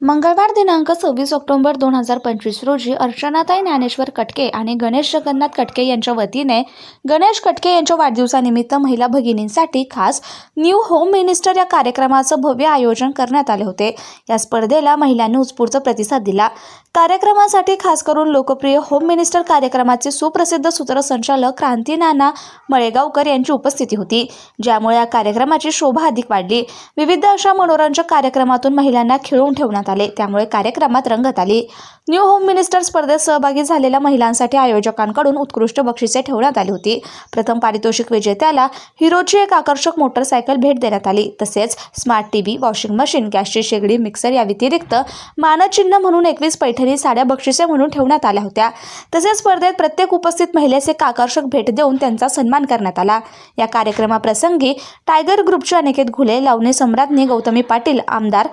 मंगळवार दिनांक सव्वीस ऑक्टोबर दोन हजार पंचवीस रोजी अर्चनाताई ज्ञानेश्वर कटके आणि गणेश जगन्नाथ कटके यांच्या वतीने गणेश कटके यांच्या वाढदिवसानिमित्त महिला भगिनींसाठी खास न्यू होम मिनिस्टर या कार्यक्रमाचं भव्य आयोजन करण्यात आले होते. या स्पर्धेला महिलांनी उत्स्फूर्त प्रतिसाद दिला. कार्यक्रमासाठी खास करून लोकप्रिय होम मिनिस्टर कार्यक्रमाचे सुप्रसिद्ध सूत्रसंचालक क्रांती नाना मळेगावकर यांची उपस्थिती होती ज्यामुळे या कार्यक्रमाची शोभा अधिक वाढली. विविध अशा मनोरंजक कार्यक्रमातून महिलांना खिळून ठेवण्यात आले त्यामुळे कार्यक्रमात रंगत आली. न्यू होम मिनिस्टर स्पर्धेत सहभागी झालेल्या महिलांसाठी आयोजकांकडून उत्कृष्ट बक्षिसे ठेवण्यात आली होती. प्रथम पारितोषिक विजेत्याला हिरोची एक आकर्षक मोटरसायकल भेट देण्यात आली. तसेच स्मार्ट टीव्ही वॉशिंग मशीन गॅसची शेगडी मिक्सर या व्यतिरिक्त मानचिन्ह म्हणून एकवीस पैठणी साड्या बक्षिसे म्हणून ठेवण्यात आल्या होत्या. तसेच स्पर्धेत प्रत्येक उपस्थित महिलेस एक आकर्षक भेट देऊन त्यांचा सन्मान करण्यात आला. या कार्यक्रमाप्रसंगी टायगर ग्रुपचे अनिकेत घुले लावणी सम्राज्ञी गौतमी पाटील आमदार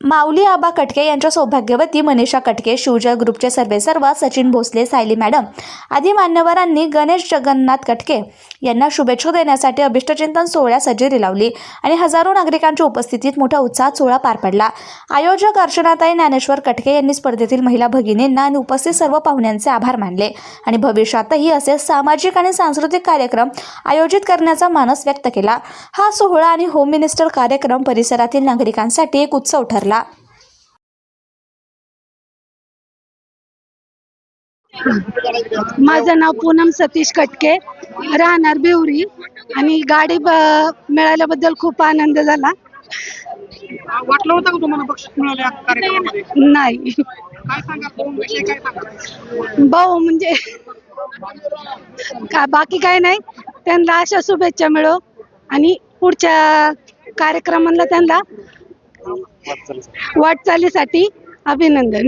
माऊली आबा कटके यांच्या सौभाग्यवती मनीषा कटके शिवजय ग्रुपचे सर्वे सर्व सचिन भोसले सायली मॅडम आदी मान्यवरांनी गणेश जगन्नाथ कटके यांना शुभेच्छा देण्यासाठी अभिष्टचिंतन सोहळ्यास हजेरी लावली आणि हजारो नागरिकांच्या उपस्थितीत मोठ्या उत्साहात सोहळा पार पडला. आयोजक अर्चनाताई ज्ञानेश्वर कटके यांनी स्पर्धेतील महिला भगिनींना आणि उपस्थित सर्व पाहुण्यांचे आभार मानले आणि भविष्यातही असे सामाजिक आणि सांस्कृतिक कार्यक्रम आयोजित करण्याचा मानस व्यक्त केला. हा सोहळा आणि होम मिनिस्टर कार्यक्रम परिसरातील नागरिकांसाठी एक उत्सव ठरला. माझं नाव पूनम सतीश कटके. राहणार बिवरी. आणि गाडी मिळाल्याबद्दल खूप आनंद झाला. वाटलं होतं का तुम्हाला बक्षीस मिळालं या कार्यक्रमामध्ये? नाही. काय सांगा फोन विषयी काय सांगा भाऊ म्हणजे का बाकी काय नाही. त्यांना अशा शुभेच्छा मिळो. आणि पुढच्या कार्यक्रमाला त्यांना वाटचालीसाठी. अभिनंदन.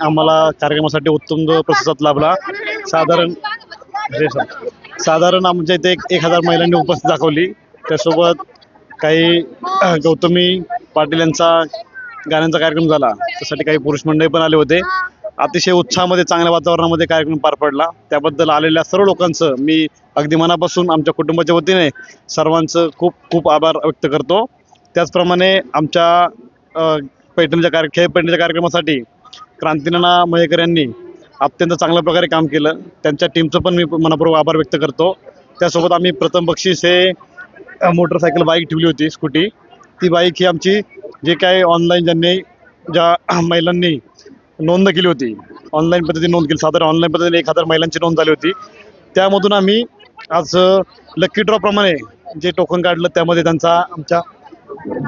आम्हाला कार्यक्रमासाठी उत्तम प्रतिसाद लाभला साधारण. साधारण आमच्या इथे एक एक हजार महिलांनी उपस्थिती दाखवली. त्यासोबत काही गौतमी पाटील यांचा गाण्यांचा कार्यक्रम झाला. त्यासाठी काही पुरुष मंडळी पण आले होते. अतिशय उत्साहामध्ये चांगल्या वातावरणामध्ये कार्यक्रम पार पडला. त्याबद्दल आलेल्या सर्व लोकांचं मी अगदी मनापासून आमच्या कुटुंबाच्या वतीने सर्वांचं खूप खूप आभार व्यक्त करतो. त्याचप्रमाणे आमच्या पैठणीच्या कार्य खेळ पैठणीच्या कार्यक्रमासाठी क्रांतीनाना मयेकर यांनी अत्यंत चांगल्या प्रकारे काम केलं. त्यांच्या टीमचं पण मी मनापूर्वक आभार व्यक्त करतो. त्यासोबत आम्ही प्रथम बक्षीस हे मोटरसायकल बाईक ठेवली होती स्कूटी ती बाईक ही आमची जे काही ऑनलाईन ज्यांनी ज्या महिलांनी नोंद केली होती ऑनलाईन पद्धतीने नोंद केली साधारण ऑनलाईन पद्धतीने एक हजार महिलांची नोंद झाली होती. त्यामधून आम्ही आज लकी ड्रॉप्रमाणे जे टोकन काढलं त्यामध्ये त्यांचा आमच्या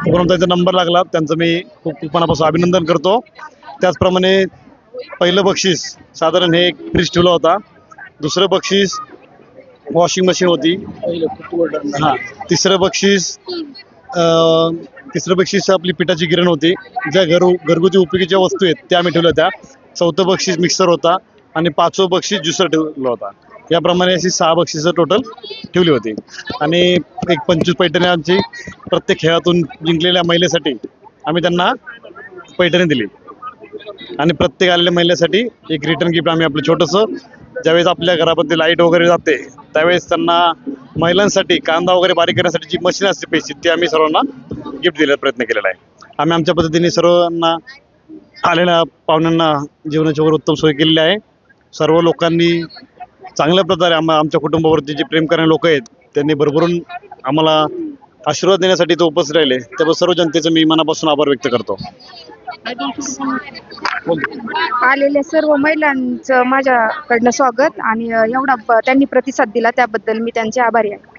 त्यांचा नंबर लागला. त्यांचं मी खूप खूप मनापासून अभिनंदन करतो. त्याचप्रमाणे पहिलं बक्षीस साधारण हे एक फ्रीज ठेवला होता. दुसरं बक्षीस वॉशिंग मशीन होती. हां तिसरं बक्षीस तिसरं बक्षीस आपली पिठाची गिरण होती. ज्या घर घरगुती उपयोगीच्या वस्तू आहेत त्या आम्ही ठेवल्या होत्या. चौथं बक्षीस मिक्सर होता. आणि पाचवं बक्षीस ज्युसर ठेवलं होता. याप्रमाणे अशी सहा बक्षिसं टोटल ठेवली होती. आणि एक पंचवीस पैठणी आमची प्रत्येक खेळातून जिंकलेल्या महिलेसाठी आम्ही त्यांना पैठणी दिली. आणि प्रत्येक आलेल्या महिलेसाठी एक रिटर्न गिफ्ट आम्ही आपलं छोटंसं ज्यावेळेस आपल्या घरामध्ये लाइट वगैरे जाते त्यावेळेस त्यांना महिलांसाठी कांदा वगैरे बारीक करण्यासाठी जी मशीन असते पेशी ती आम्ही सर्वांना गिफ्ट देण्याचा प्रयत्न केलेला आहे. आम्ही आमच्या पद्धतीने सर्वांना आलेल्या पाहुण्यांना जेवणाची वगैरे उत्तम सोय केलेली आहे. सर्व लोकांनी चांगल्या प्रकारे आम आमच्या कुटुंबावरती जे प्रेम करणारे लोक आहेत त्यांनी भरभरून आम्हाला आशीर्वाद देण्यासाठी ते उपस्थित राहिले. त्याबद्दल सर्व जनतेचं मी मनापासून आभार व्यक्त करतो. आलेल्या सर्व महिलांचं माझ्याकडनं स्वागत आणि एवढा त्यांनी प्रतिसाद दिला त्याबद्दल मी त्यांचे आभारी आहे.